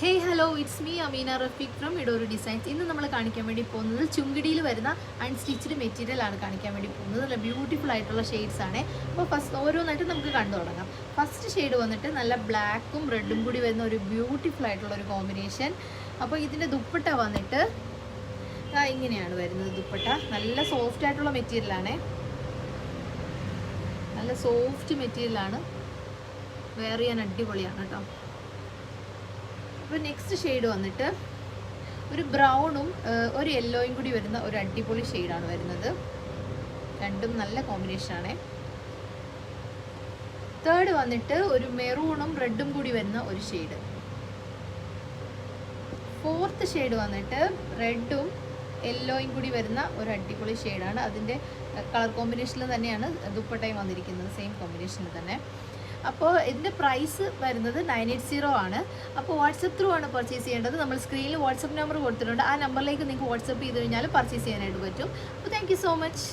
Hey hello it's me Amina Rafeeq from ഇഡോറി designs ഇന്ന് നമ്മൾ കാണിക്കാൻ വേണ്ടി പോകുന്നത് ചുങ്കിടിയിൽ വരുന്ന അൺസ്റ്റിച്ച്ഡ് മെറ്റീരിയൽ ആണ് കാണിക്കാൻ വേണ്ടി പോകുന്നത്. നല്ല ബ്യൂട്ടിഫുൾ ആയിട്ടുള്ള ഷെയ്ഡ്സ് ആണ്. അപ്പോൾ ഫസ്റ്റ് ഓരോന്നായിട്ട് നമുക്ക് കണ്ടു തുടങ്ങാം. ഫസ്റ്റ് ഷെയ്ഡ് വന്നിട്ട് നല്ല ബ്ലാക്കും റെഡും കൂടി വരുന്ന ഒരു ബ്യൂട്ടിഫുൾ ആയിട്ടുള്ള ഒരു കോമ്പിനേഷൻ അപ്പോൾ ഇതിന്റെ ദുപ്പട്ട വന്നിട്ട് ഇങ്ങനെയാണ് വരുന്നത് ദുപ്പട്ട. നല്ല സോഫ്റ്റ് ആയിട്ടുള്ള മെറ്റീരിയലാണ് നല്ല സോഫ്റ്റ് മെറ്റീരിയലാണ് വെയർ ചെയ്യാൻ അടിപൊളിയാണ് കേട്ടോ. അപ്പോൾ നെക്സ്റ്റ് ഷെയ്ഡ് വന്നിട്ട് ഒരു ബ്രൗണും ഒരു യെല്ലോയും കൂടി വരുന്ന ഒരു അടിപൊളി ഷെയ്ഡാണ് വരുന്നത്. രണ്ടും നല്ല കോമ്പിനേഷനാണ് തേർഡ് വന്നിട്ട് ഒരു മെറൂണും റെഡും കൂടി വരുന്ന ഒരു ഷെയ്ഡ് ഫോർത്ത് ഷെയ്ഡ് വന്നിട്ട് റെഡും യെല്ലോയും കൂടി വരുന്ന ഒരു അടിപൊളി ഷെയ്ഡാണ് അതിന്റെ കളർ കോമ്പിനേഷനിൽ തന്നെയാണ് ദുപ്പട്ടയും വന്നിരിക്കുന്നത്. സെയിം കോമ്പിനേഷനിൽ തന്നെ. അപ്പോൾ ഇതിന്റെ പ്രൈസ് വരുന്നത് നയൻ എയ്റ്റ് സീറോ ആണ്. അപ്പോൾ വാട്സപ്പ് ത്രൂ ആണ് പർച്ചേസ് ചെയ്യേണ്ടത്. നമ്മൾ സ്ക്രീനിൽ വാട്സപ്പ് നമ്പർ കൊടുത്തിട്ടുണ്ട്. ആ നമ്പറിലേക്ക് നിങ്ങൾക്ക് വാട്സപ്പ് ചെയ്ത് കഴിഞ്ഞാൽ പർച്ചേസ് ചെയ്യാനായിട്ട് പറ്റും. അപ്പോൾ താങ്ക് സോ മച്ച്